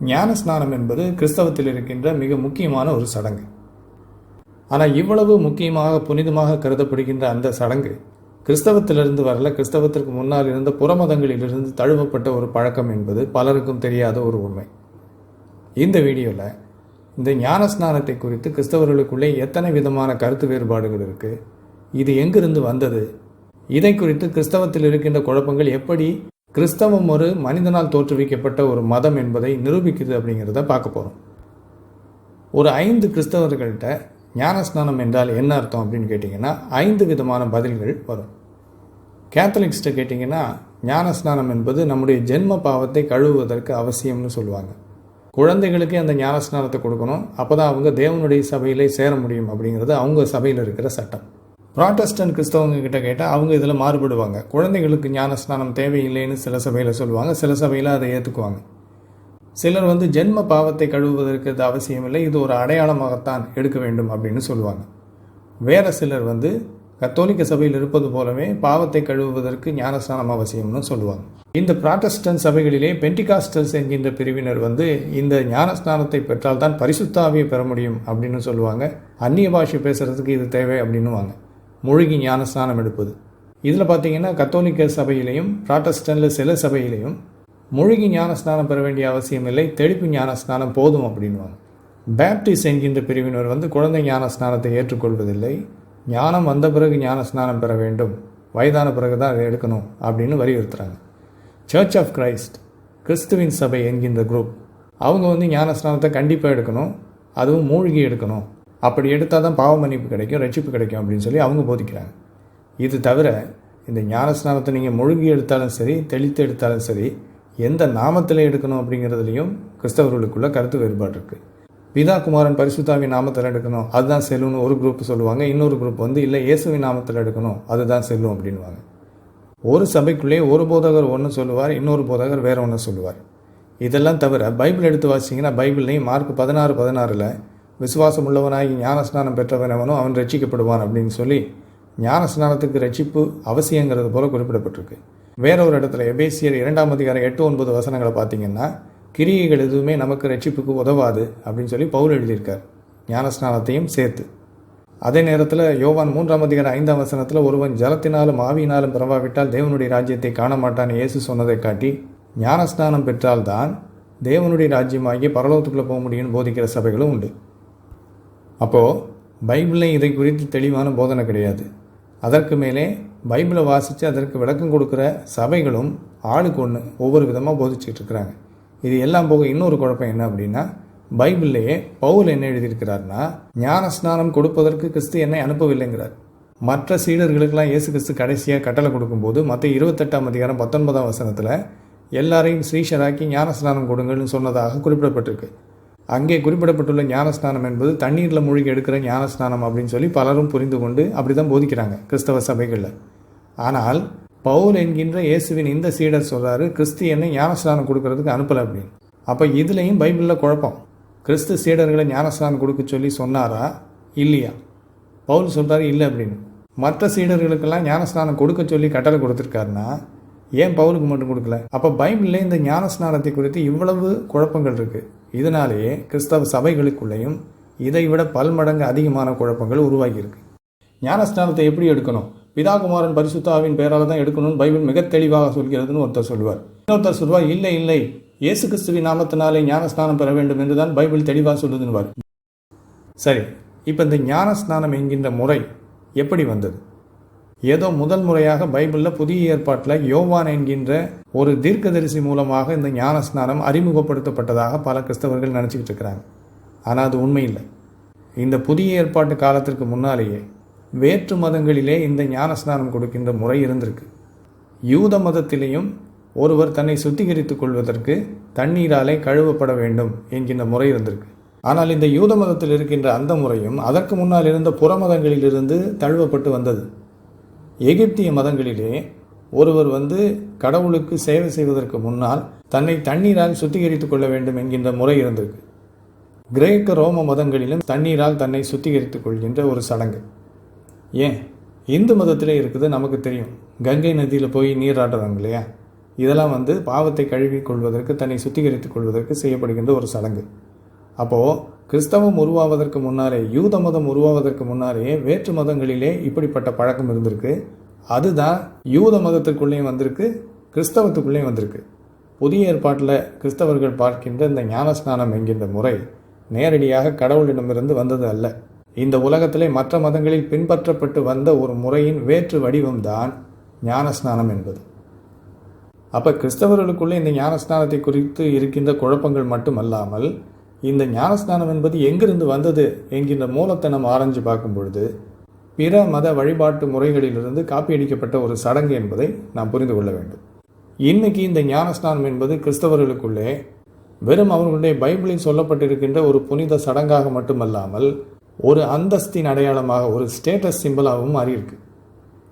ஞான ஸ்நானம் என்பது கிறிஸ்தவத்தில் இருக்கின்ற மிக முக்கியமான ஒரு சடங்கு. ஆனால் இவ்வளவு முக்கியமாக புனிதமாக கருதப்படுகின்ற அந்த சடங்கு கிறிஸ்தவத்திலிருந்து வரல. கிறிஸ்தவத்திற்கு முன்னால் இருந்த புறமதங்களிலிருந்து தழுவப்பட்ட ஒரு பழக்கம் என்பது பலருக்கும் தெரியாத ஒரு உண்மை. இந்த வீடியோவில் இந்த ஞான ஸ்நானத்தை குறித்து கிறிஸ்தவர்களுக்குள்ளே எத்தனை விதமான கருத்து வேறுபாடுகள் இருக்குது இது எங்கிருந்து வந்தது இதை குறித்து கிறிஸ்தவத்தில் இருக்கின்ற குழப்பங்கள் எப்படி கிறிஸ்தவம் ஒரு மனிதனால் தோற்றுவிக்கப்பட்ட ஒரு மதம் என்பதை நிரூபிக்குது அப்படிங்கிறத பார்க்க போகிறோம் ஒரு ஐந்து கிறிஸ்தவர்கள்ட்ட ஞானஸ்நானம் என்றால் என்ன அர்த்தம் அப்படின்னு கேட்டிங்கன்னா ஐந்து விதமான பதில்கள் வரும். கேத்தலிக்ஸ்ட்டை கேட்டிங்கன்னா ஞானஸ்நானம் என்பது நம்முடைய ஜென்ம பாவத்தை கழுவுவதற்கு அவசியம்னு சொல்லுவாங்க. குழந்தைகளுக்கு அந்த ஞானஸ்நானத்தை கொடுக்கணும் அப்போ தான் அவங்க தேவனுடைய சபையிலே சேர முடியும் அப்படிங்கிறது அவங்க சபையில் இருக்கிற சட்டம். ப்ராட்டஸ்டன்ட் கிறிஸ்தவங்க கிட்ட கேட்டால் அவங்க இதில் மாறுபடுவாங்க. குழந்தைகளுக்கு ஞானஸ்நானம் தேவையில்லைன்னு சில சபையில் சொல்லுவாங்க. சில சபையில் அதை ஏற்றுக்குவாங்க சிலர் வந்து ஜென்ம பாவத்தை கழுவுவதற்கு இது அவசியமில்லை. இது ஒரு அடையாளமாகத்தான் எடுக்க வேண்டும் அப்படின்னு சொல்லுவாங்க. வேறு சிலர் வந்து கத்தோலிக்க சபையில் இருப்பது போலவே பாவத்தை கழுவுவதற்கு ஞானஸ்நானம் அவசியம்னு சொல்லுவாங்க. இந்த ப்ராட்டஸ்டன்ட் சபைகளிலே பென்டிகாஸ்டல்ஸ் என்கின்ற பிரிவினர் வந்து இந்த ஞானஸ்நானத்தை பெற்றால் தான் பரிசுத்தாவியை பெற முடியும் அப்படின்னு சொல்லுவாங்க. அந்நிய பாஷை பேசுகிறதுக்கு இது தேவை அப்படின்னுவாங்க. மூழ்கி ஞானஸ்நானம் எடுப்பது. இதில் பார்த்தீங்கன்னா கத்தோலிக்க சபையிலையும் ப்ராட்டஸ்டன்ல சில சபையிலையும் மூழ்கி ஞானஸ்நானம் பெற வேண்டிய அவசியம் இல்லை தெளிப்பு ஞானஸ்நானம் போதும் அப்படின்வாங்க பேப்டிஸ்ட் என்கின்ற பிரிவினர் வந்து குழந்தை ஞானஸ்நானத்தை ஏற்றுக்கொள்வதில்லை. ஞானம் வந்த பிறகு ஞானஸ்நானம் பெற வேண்டும். வயதான பிறகு தான் அதை எடுக்கணும் அப்படின்னு வலியுறுத்துறாங்க. சர்ச் ஆஃப் கிரைஸ்ட் கிறிஸ்துவின் சபை என்கின்ற குரூப் அவங்க வந்து ஞானஸ்நானத்தை கண்டிப்பாக எடுக்கணும். அதுவும் மூழ்கி எடுக்கணும். அப்படி எடுத்தால் தான் பாவ மன்னிப்பு கிடைக்கும் ரட்சிப்பு கிடைக்கும் அப்படின்னு சொல்லி அவங்க போதிக்கிறாங்க. இது தவிர இந்த ஞானஸ்நானத்தை நீங்கள் முழுகி எடுத்தாலும் சரி தெளித்து எடுத்தாலும் சரி எந்த நாமத்தில் எடுக்கணும் அப்படிங்கிறதுலையும் கிறிஸ்தவர்களுக்குள்ள கருத்து வேறுபாடு இருக்குது பிதா குமாரன் பரிசுத்தாவின் நாமத்தில் எடுக்கணும் அதுதான் செல்லும்னு ஒரு குரூப் சொல்லுவாங்க இன்னொரு குரூப் வந்து இல்லை இயேசுவின் நாமத்தில் எடுக்கணும் அதுதான் செல்லும் அப்படின்வாங்க ஒரு சபைக்குள்ளேயே ஒரு போதகர் ஒன்று சொல்லுவார் இன்னொரு போதகர் வேற ஒன்று சொல்லுவார். இதெல்லாம் தவிர பைபிள் எடுத்து வாசிங்கன்னா பைபிள்லையும் மார்க் பதினாறு பதினாறில் விசுவாசம் உள்ளவனாகி ஞானஸ்நானம் பெற்றவன் அவனும் அவன் ரட்சிக்கப்படுவான் அப்படின்னு சொல்லி ஞானஸ்நானத்துக்கு ரட்சிப்பு அவசியங்கிறது போல குறிப்பிடப்பட்டிருக்கு. வேற ஒரு இடத்துல எபேசியர் இரண்டாம் அதிகாரம் எட்டு ஒன்பது வசனங்களை பார்த்தீங்கன்னா கிரியைகள் எதுவுமே நமக்கு ரட்சிப்புக்கு உதவாது அப்படின்னு சொல்லி பவுல் எழுதியிருக்கார். ஞானஸ்நானத்தையும் சேர்த்து. அதே நேரத்தில் யோவான் மூன்றாம் அதிகாரம் ஐந்தாம் வசனத்தில் ஒருவன் ஜலத்தினாலும் ஆவியினாலும் பிறவாவிட்டால் தேவனுடைய ராஜ்யத்தை காண மாட்டான் இயேசு சொன்னதை காட்டி ஞானஸ்நானம் பெற்றால்தான் தேவனுடைய ராஜ்யமாகி பரலோகத்துக்குள்ளே போக முடியும்னு போதிக்கிற சபைகளும் உண்டு. அப்போது பைபிளில் இதை குறித்து தெளிவான போதனை கிடையாது. அதற்கு மேலே பைபிளை வாசித்து அதற்கு விளக்கம் கொடுக்குற சபைகளும் ஆளுக்கு ஒன்று ஒவ்வொரு விதமாக போதிச்சுட்டு இருக்கிறாங்க. இது எல்லாம் போக இன்னொரு குழப்பம் என்ன அப்படின்னா பைபிள்லேயே பவுல் என்ன எழுதியிருக்கிறார்னா ஞான ஸ்நானம் கொடுப்பதற்கு கிறிஸ்து என்னை அனுப்பவில்லைங்கிறார். மற்ற சீடர்களுக்கெல்லாம் இயேசு கிறிஸ்து கடைசியாக கட்டளை கொடுக்கும்போது மற்ற இருபத்தெட்டாம் அதிகாரம் பத்தொன்பதாம் வசனத்தில் எல்லாரையும் ஸ்ரீஷராக்கி ஞான ஸ்நானம் கொடுங்கள்னு சொன்னதாக குறிப்பிடப்பட்டிருக்கு. அங்கே குறிப்பிடப்பட்டுள்ள ஞானஸ்நானம் என்பது தண்ணீரில் மூழ்கி எடுக்கிற ஞானஸ்நானம் அப்படின்னு சொல்லி பலரும் புரிந்து கொண்டு அப்படி தான் போதிக்கிறாங்க கிறிஸ்தவ சபைகளில். ஆனால் பவுல் என்கின்ற இயேசுவின் இந்த சீடர் சொல்கிறாரு கிறிஸ்து என்னை ஞானஸ்நானம் கொடுக்கறதுக்கு அனுப்பலை அப்படின்னு. அப்போ இதுலேயும் பைபிளில் குழப்பம். கிறிஸ்து சீடர்களை ஞானஸ்நானம் கொடுக்க சொல்லி சொன்னாரா? இல்லையா? பவுல் சொல்கிறாரு இல்லை அப்படின்னு. மற்ற சீடர்களுக்கெல்லாம் ஞானஸ்நானம் கொடுக்க சொல்லி கட்டளை கொடுத்துருக்காருன்னா ஏன் பவுலுக்கு மட்டும் கொடுக்கல? அப்போ பைபிளில் இந்த ஞானஸ்நானத்தை குறித்து இவ்வளவு குழப்பங்கள் இருக்குது இதனாலேயே கிறிஸ்தவ சபைகளுக்குள்ளேயும் இதை விட பல்மடங்கு அதிகமான குழப்பங்கள் உருவாகியிருக்கு. ஞானஸ்நானத்தை எப்படி எடுக்கணும்? பிதாகுமாரன் பரிசுத்தாவின் பெயரால் தான் எடுக்கணும்னு பைபிள் மிக தெளிவாக சொல்கிறதுன்னு ஒருத்தர் சொல்லுவார். இன்னொருத்தர் சொல்வார் இல்லை இல்லை இயேசு கிறிஸ்துவின் நாமத்தினாலே ஞானஸ்நானம் பெற வேண்டும் என்று தான் பைபிள் தெளிவாக சொல்லுதுன்னு சரி இப்போ இந்த ஞானஸ்நானம் என்கின்ற முறை எப்படி வந்தது? ஏதோ முதல் முறையாக பைபிளில் புதிய ஏற்பாட்டில் யோவான் என்கின்ற ஒரு தீர்க்கதரிசி மூலமாக இந்த ஞான ஸ்நானம் அறிமுகப்படுத்தப்பட்டதாக பல கிறிஸ்தவர்கள் நினச்சிக்கிட்டு இருக்கிறாங்க. ஆனால் அது உண்மையில்லை இந்த புதிய ஏற்பாட்டு காலத்திற்கு முன்னாலேயே வேற்று மதங்களிலே இந்த ஞானஸ்நானம் கொடுக்கின்ற முறை இருந்திருக்கு. யூத மதத்திலேயும் ஒருவர் தன்னை சுத்திகரித்துக் கொள்வதற்கு தண்ணீராலே கழுவப்பட வேண்டும் என்கின்ற முறை இருந்திருக்கு. ஆனால் இந்த யூத மதத்தில் இருக்கின்ற அந்த முறையும் அதற்கு முன்னால் இருந்த புறமதங்களிலிருந்து தழுவப்பட்டு வந்தது. எகிப்திய மதங்களிலே ஒருவர் வந்து கடவுளுக்கு சேவை செய்வதற்கு முன்னால் தன்னை தண்ணீரால் சுத்திகரித்து கொள்ள வேண்டும் என்கின்ற முறை இருந்திருக்கு. கிரேக்க ரோம மதங்களிலும் தண்ணீரால் தன்னை சுத்திகரித்துக் கொள்கின்ற ஒரு சடங்கு. ஏன்? இந்து மதத்திலே இருக்குது நமக்கு தெரியும். கங்கை நதியில் போய் நீராடுறாங்க இல்லையா? இதெல்லாம் வந்து பாவத்தை கழுவி கொள்வதற்கு தன்னை சுத்திகரித்துக் கொள்வதற்கு செய்யப்படுகின்ற ஒரு சடங்கு. அப்போது கிறிஸ்தவம் உருவாவதற்கு முன்னாலே யூத மதம் உருவாவதற்கு முன்னாலேயே வேற்று மதங்களிலே இப்படிப்பட்ட பழக்கம் இருந்திருக்கு. அதுதான் யூத மதத்துக்குள்ளேயும் வந்திருக்கு கிறிஸ்தவத்துக்குள்ளேயும் வந்திருக்கு. புதிய ஏற்பாட்டில் கிறிஸ்தவர்கள் பார்க்கின்ற இந்த ஞானஸ்நானம் என்கின்ற முறை நேரடியாக கடவுளிடமிருந்து வந்தது அல்ல. இந்த உலகத்திலே மற்ற மதங்களில் பின்பற்றப்பட்டு வந்த ஒரு முறையின் வேற்று வடிவம்தான் ஞானஸ்நானம் என்பது. அப்போ கிறிஸ்தவர்களுக்குள்ளே இந்த ஞானஸ்நானத்தை குறித்து இருக்கின்ற குழப்பங்கள் மட்டுமல்லாமல் இந்த ஞானஸ்நானம் என்பது எங்கிருந்து வந்தது என்கின்ற மூலத்தை நம்ம ஆராய்ஞ்சு பார்க்கும் பொழுது பிற மத வழிபாட்டு முறைகளிலிருந்து காப்பியடிக்கப்பட்ட ஒரு சடங்கு என்பதை நாம் புரிந்து கொள்ள வேண்டும். இன்னைக்கு இந்த ஞானஸ்நானம் என்பது கிறிஸ்தவர்களுக்குள்ளே வெறும் அவர்களுடைய பைபிளில் சொல்லப்பட்டிருக்கின்ற ஒரு புனித சடங்காக மட்டுமல்லாமல் ஒரு அந்தஸ்தின் அடையாளமாக ஒரு ஸ்டேட்டஸ் சிம்பிளாகவும் மாறியிருக்கு.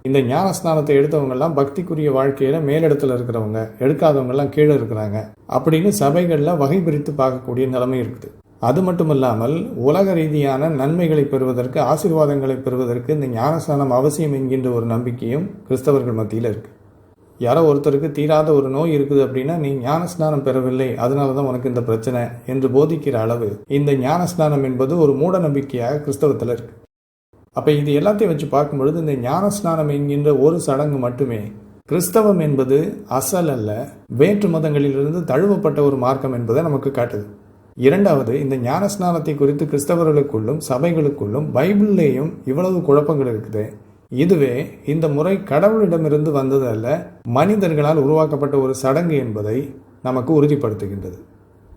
இந்த ஞானஸ்நானத்தை எடுத்தவங்கெல்லாம் பக்திக்குரிய வாழ்க்கையில மேலிடத்துல இருக்கிறவங்க எடுக்காதவங்கெல்லாம் கீழே இருக்கிறாங்க அப்படின்னு சபைகள்ல வகை பிரித்து பார்க்கக்கூடிய நிலைமை இருக்குது. அது மட்டும் இல்லாமல் உலக ரீதியான நன்மைகளை பெறுவதற்கு ஆசீர்வாதங்களை பெறுவதற்கு இந்த ஞானஸ்தானம் அவசியம் என்கின்ற ஒரு நம்பிக்கையும் கிறிஸ்தவர்கள் மத்தியில் இருக்கு. யாரோ ஒருத்தருக்கு தீராத ஒரு நோய் இருக்குது அப்படின்னா நீ ஞானஸ்நானம் பெறவில்லை அதனால தான் உனக்கு இந்த பிரச்சனை என்று போதிக்கிற அளவு இந்த ஞானஸ்நானம் என்பது ஒரு மூட நம்பிக்கையாக கிறிஸ்தவத்தில் இருக்கு. அப்போ இது எல்லாத்தையும் வச்சு பார்க்கும் பொழுது இந்த ஞானஸ்நானம் என்கின்ற ஒரு சடங்கு மட்டுமே. கிறிஸ்தவம் என்பது அசல் அல்ல வேற்று மதங்களிலிருந்து தழுவப்பட்ட ஒரு மார்க்கம் என்பதை நமக்கு காட்டுது. இரண்டாவது இந்த ஞானஸ்நானத்தை குறித்து கிறிஸ்தவர்களுக்குள்ளும் சபைகளுக்குள்ளும் பைபிள்லேயும் இவ்வளவு குழப்பங்கள் இருக்குது. இதுவே இந்த முறை கடவுளிடமிருந்து வந்தது அல்ல மனிதர்களால் உருவாக்கப்பட்ட ஒரு சடங்கு என்பதை நமக்கு உறுதிப்படுத்துகின்றது.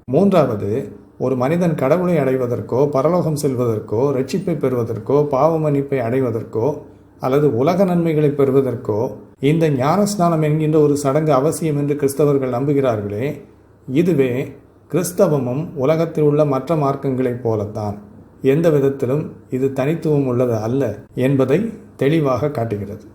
மூன்றாவது ஒரு மனிதன் கடவுளை அடைவதற்கோ பரலோகம் செல்வதற்கோ ரட்சிப்பை பெறுவதற்கோ பாவ மன்னிப்பை அடைவதற்கோ அல்லது உலக நன்மைகளை பெறுவதற்கோ இந்த ஞானஸ்நானம் என்கின்ற ஒரு சடங்கு அவசியம் என்று கிறிஸ்தவர்கள் நம்புகிறார்களே இதுவே கிறிஸ்தவமும் உலகத்தில் உள்ள மற்ற மார்க்கங்களைப் போலத்தான். எந்த விதத்திலும் இது தனித்துவம் உள்ளது அல்ல என்பதை தெளிவாக காட்டுகிறது.